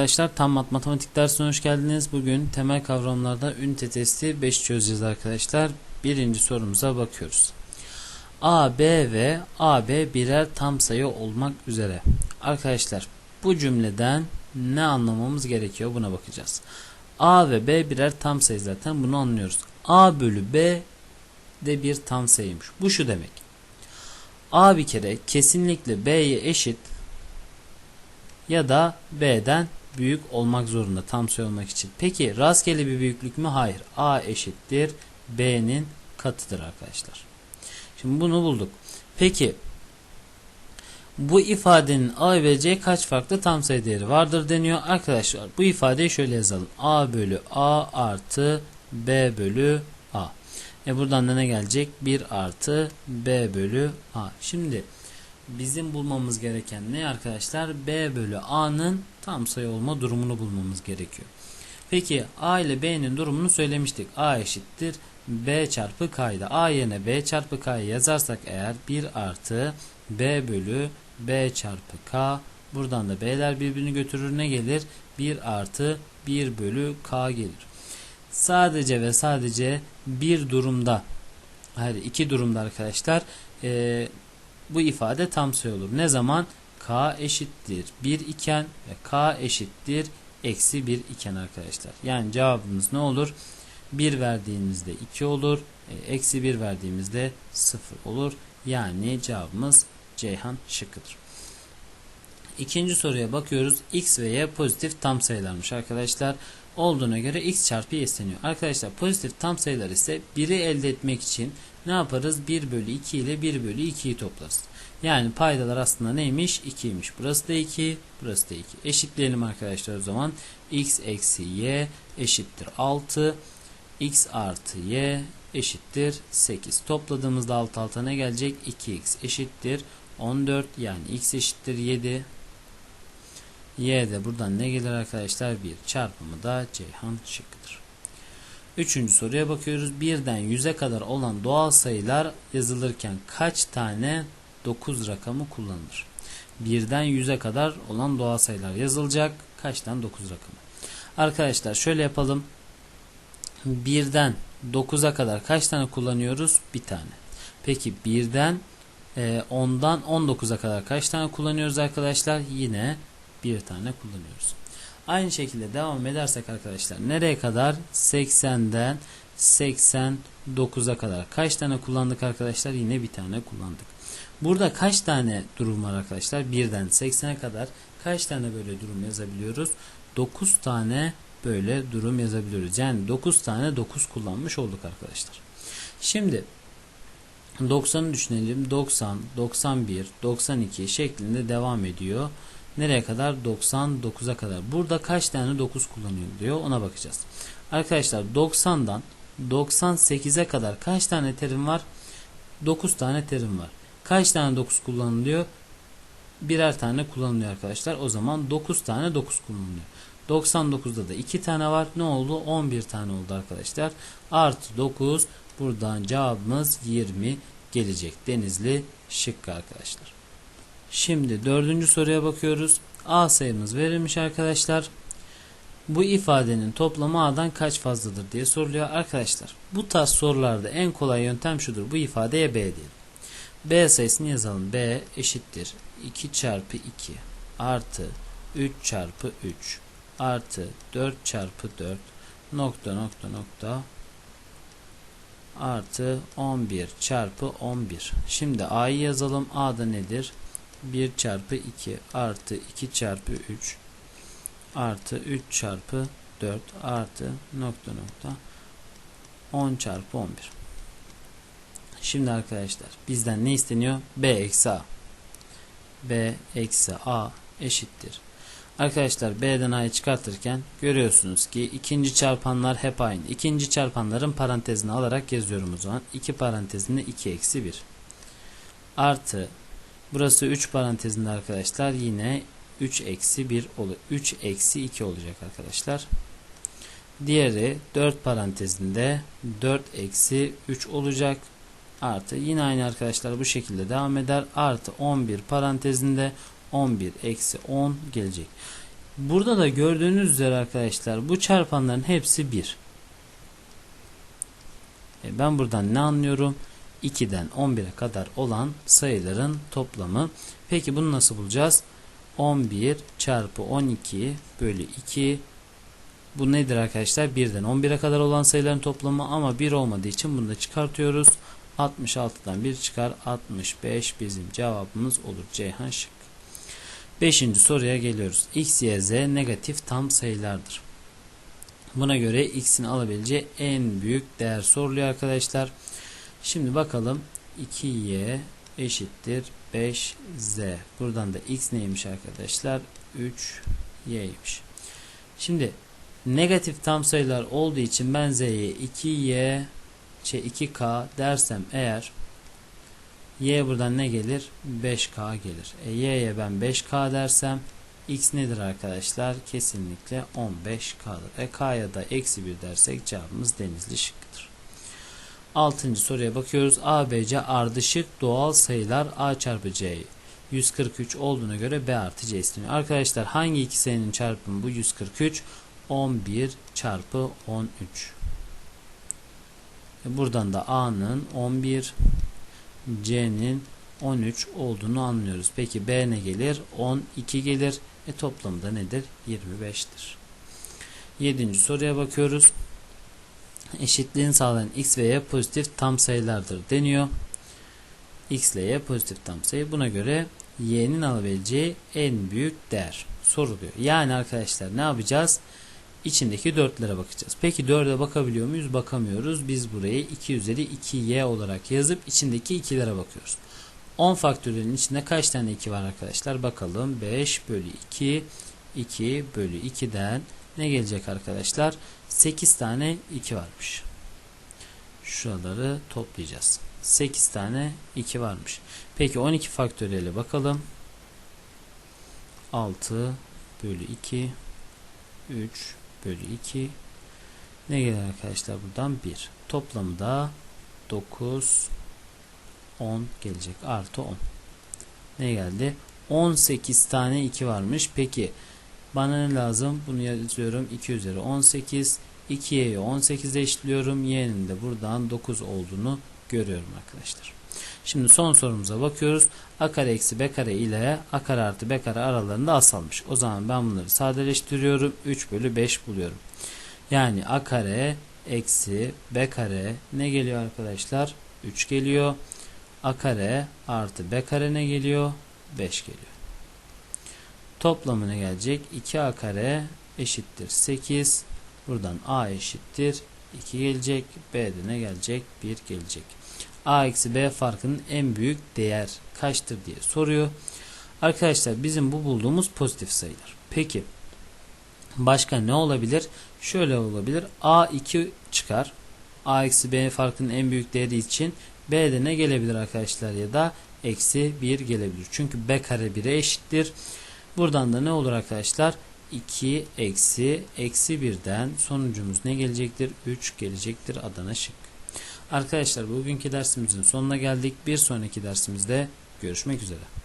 Arkadaşlar tam mat matematik dersine hoş geldiniz. Bugün temel kavramlarda ünite testi 5 çözeceğiz arkadaşlar. Birinci sorumuza bakıyoruz. A, B ve AB birer tam sayı olmak üzere. Arkadaşlar bu cümleden ne anlamamız gerekiyor buna bakacağız. A ve B birer tam sayı zaten bunu anlıyoruz. A bölü B de bir tam sayıymış. Bu şu demek. A bir kere kesinlikle B'ye eşit ya da B'den büyük olmak zorunda tam sayı olmak için. Peki rastgele bir büyüklük mü? Hayır. A eşittir B'nin katıdır arkadaşlar. Şimdi bunu bulduk. Peki bu ifadenin A ve C kaç farklı tam sayı değeri vardır deniyor. Arkadaşlar bu ifadeyi şöyle yazalım. A bölü A artı B bölü A. E buradan da ne gelecek? 1 artı B bölü A. Şimdi bizim bulmamız gereken ne arkadaşlar? B bölü A'nın tam sayı olma durumunu bulmamız gerekiyor. Peki A ile B'nin durumunu söylemiştik. A eşittir B çarpı K'ydı. A yerine B çarpı K'yı yazarsak eğer 1 artı B bölü B çarpı K buradan da B'ler birbirini götürür ne gelir? 1 artı 1 bölü K gelir. Sadece ve sadece bir durumda hayır iki durumda arkadaşlar bu ifade tam sayı olur. Ne zaman? K eşittir 1 iken ve K eşittir eksi 1 iken arkadaşlar. Yani cevabımız ne olur? 1 verdiğimizde 2 olur. e, Eksi 1 verdiğimizde 0 olur. Yani cevabımız Ceyhan şıkkıdır. İkinci soruya bakıyoruz. X ve Y pozitif tam sayılarmış arkadaşlar. Olduğuna göre X çarpı Y isteniyor. Arkadaşlar pozitif tam sayılar ise 1'i elde etmek için ne yaparız? 1 bölü 2 ile 1 bölü 2'yi toplarız. Yani paydalar aslında neymiş? 2'ymiş. Burası da 2, burası da 2. Eşitleyelim arkadaşlar o zaman. X eksi Y eşittir 6. X artı Y eşittir 8. Topladığımızda alt alta ne gelecek? 2x eşittir 14 yani x eşittir 7. Y de buradan ne gelir arkadaşlar? 1 çarpımı da Ceyhan şıkkıdır. Üçüncü soruya bakıyoruz. Birden 100'e kadar olan doğal sayılar yazılırken kaç tane 9 rakamı kullanılır? Birden 100'e kadar olan doğal sayılar yazılacak. Kaç tane 9 rakamı? Arkadaşlar şöyle yapalım. Birden 9'a kadar kaç tane kullanıyoruz? Bir tane. Peki birden e, 10'dan 19'a kadar kaç tane kullanıyoruz arkadaşlar? Yine bir tane kullanıyoruz. Aynı şekilde devam edersek arkadaşlar nereye kadar? 80'den 89'a kadar. Kaç tane kullandık arkadaşlar? Yine bir tane kullandık. Burada kaç tane durum var arkadaşlar? Birden 80'e kadar kaç tane böyle durum yazabiliyoruz? 9 tane böyle durum yazabiliyoruz. Yani 9 tane 9 kullanmış olduk arkadaşlar. Şimdi 90'ı düşünelim. 90, 91, 92 şeklinde devam ediyor. Nereye kadar? 99'a kadar. Burada kaç tane 9 kullanıyor diyor. Ona bakacağız. Arkadaşlar 90'dan 98'e kadar kaç tane terim var? 9 tane terim var. Kaç tane 9 kullanılıyor? Birer tane kullanılıyor arkadaşlar. O zaman 9 tane 9 kullanılıyor. 99'da da 2 tane var. Ne oldu? 11 tane oldu arkadaşlar. Artı 9. Buradan cevabımız 20 gelecek. Denizli şıkkı arkadaşlar. Şimdi dördüncü soruya bakıyoruz. A sayımız verilmiş arkadaşlar. Bu ifadenin toplamı A'dan kaç fazladır diye soruluyor arkadaşlar. Bu tarz sorularda en kolay yöntem şudur. Bu ifadeye B diyelim. B sayısını yazalım. B eşittir 2 çarpı 2 artı 3 çarpı 3 artı 4 çarpı 4 nokta nokta nokta artı 11 çarpı 11. Şimdi A'yı yazalım. A'da nedir? 1 çarpı 2 artı 2 çarpı 3 artı 3 çarpı 4 artı nokta nokta 10 çarpı 11. Şimdi arkadaşlar bizden ne isteniyor? B eksi A. B eksi A eşittir. Arkadaşlar B'den A'yı çıkartırken görüyorsunuz ki ikinci çarpanlar hep aynı. İkinci çarpanların parantezini alarak yazıyorum o zaman. 2 parantezinde 2 eksi 1. Artı burası 3 parantezinde arkadaşlar yine 3 eksi 1 olur. 3 eksi 2 olacak arkadaşlar. Diğeri 4 parantezinde 4 eksi 3 olacak. Artı yine aynı arkadaşlar bu şekilde devam eder. Artı 11 parantezinde 11 eksi 10 gelecek. Burada da gördüğünüz üzere arkadaşlar bu çarpanların hepsi 1. E ben buradan ne anlıyorum? 2'den 11'e kadar olan sayıların toplamı. Peki bunu nasıl bulacağız? 11 çarpı 12 bölü 2 bu nedir arkadaşlar? 1'den 11'e kadar olan sayıların toplamı ama 1 olmadığı için bunu da çıkartıyoruz. 66'dan 1 çıkar. 65 bizim cevabımız olur. Ceyhan şık. Beşinci soruya geliyoruz. X, Y, Z negatif tam sayılardır. Buna göre x'in alabileceği en büyük değer soruluyor arkadaşlar. Şimdi bakalım 2y eşittir 5z. Buradan da x neymiş arkadaşlar? 3y'ymiş. Şimdi negatif tam sayılar olduğu için ben z'ye 2y şey 2k dersem eğer y buradan ne gelir? 5k gelir. E, y'ye ben 5k dersem x nedir arkadaşlar? Kesinlikle 15k'dır. E k'ya da eksi 1 dersek cevabımız denizli şıkkıdır. Altıncı soruya bakıyoruz. A, B, C ardışık doğal sayılar A çarpı C 143 olduğuna göre B artı C isteniyor. Arkadaşlar hangi iki sayının çarpımı bu 143? 11 çarpı 13. E buradan da A'nın 11 C'nin 13 olduğunu anlıyoruz. Peki B ne gelir? 12 gelir. E toplamı da nedir? 25'tir. Yedinci soruya bakıyoruz. Eşitliğini sağlayan x ve y pozitif tam sayılardır deniyor. x ile y pozitif tam sayı. Buna göre y'nin alabileceği en büyük değer soruluyor. Yani arkadaşlar ne yapacağız? İçindeki dörtlere bakacağız. Peki 4'e bakabiliyor muyuz? Bakamıyoruz. Biz burayı 2 üzeri 2y olarak yazıp içindeki ikilere bakıyoruz. 10 faktöriyelin içinde kaç tane 2 var arkadaşlar? Bakalım. 5 bölü 2 2 bölü 2'den ne gelecek arkadaşlar? 8 tane 2 varmış. Şuraları toplayacağız. 8 tane 2 varmış. Peki 12 faktöriyele bakalım. 6 bölü 2 3 bölü 2 ne gelir arkadaşlar buradan 1. Toplamı da 9 10 gelecek. Artı 10. Ne geldi? 18 tane 2 varmış. Peki bana ne lazım? Bunu yazıyorum. 2 üzeri 18. 2y'yi 18'e eşitliyorum. y'nin de buradan 9 olduğunu görüyorum arkadaşlar. Şimdi son sorumuza bakıyoruz. a kare eksi b kare ile a kare artı b kare aralarında asalmış. O zaman ben bunları sadeleştiriyorum. 3 bölü 5 buluyorum. Yani a kare eksi b kare ne geliyor arkadaşlar? 3 geliyor. a kare artı b kare ne geliyor? 5 geliyor. Toplamı ne gelecek? 2a kare eşittir 8. Buradan a eşittir 2 gelecek. b'de ne gelecek? 1 gelecek. a eksi b farkının en büyük değer kaçtır diye soruyor. Arkadaşlar bizim bu bulduğumuz pozitif sayılar. Peki başka ne olabilir? Şöyle olabilir. a 2 çıkar. a eksi b farkının en büyük değeri için b'de ne gelebilir arkadaşlar ya da eksi 1 gelebilir. Çünkü b kare 1'e eşittir. Buradan da ne olur arkadaşlar? 2 eksi eksi 1'den sonucumuz ne gelecektir? 3 gelecektir Adana şık. Arkadaşlar bugünkü dersimizin sonuna geldik. Bir sonraki dersimizde görüşmek üzere.